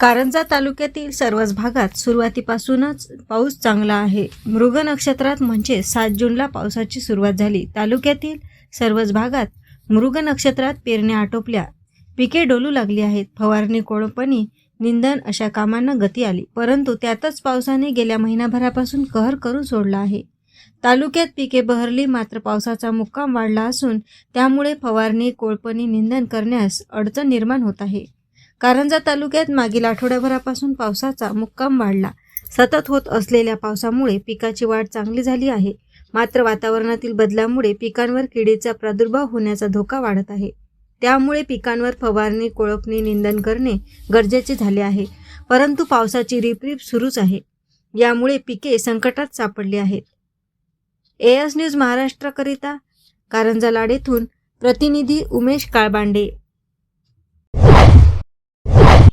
कारंजा तालुक्यातील सर्वच भागात सुरुवातीपासूनच पाऊस चांगला आहे. मृग नक्षत्रात म्हणजे सात जूनला पावसाची सुरुवात झाली. तालुक्यातील सर्वच भागात मृग नक्षत्रात पेरण्या आटोपल्या. पिके डोलू लागली आहेत. फवारणी कोळपणी निंदन अशा कामांना गती आली. परंतु त्यातच पावसाने गेल्या महिनाभरापासून कहर करून सोडला आहे. तालुक्यात पिके बहरली मात्र पावसाचा मुक्काम वाढला असून त्यामुळे फवारणी कोळपणी निंदन करण्यास अडचण निर्माण होत आहे. कारंजा तालुक्यात मागील आठवड्याभरापासून पावसाचा मुक्काम वाढला. सतत होत असलेल्या पावसामुळे पिकाची वाढ चांगली झाली आहे. मात्र वातावरणातील बदलामुळे पिकांवर किडीचा प्रादुर्भाव होण्याचा धोका वाढत आहे. त्यामुळे पिकांवर फवारणी कोळपणी निंदन करणे गरजेचे झाले आहे. परंतु पावसाची रिपरिप सुरूच आहे. यामुळे पिके संकटात सापडली आहेत. एएस न्यूज महाराष्ट्राकरिता कारंजा लाडेथून प्रतिनिधी उमेश काळबांडे.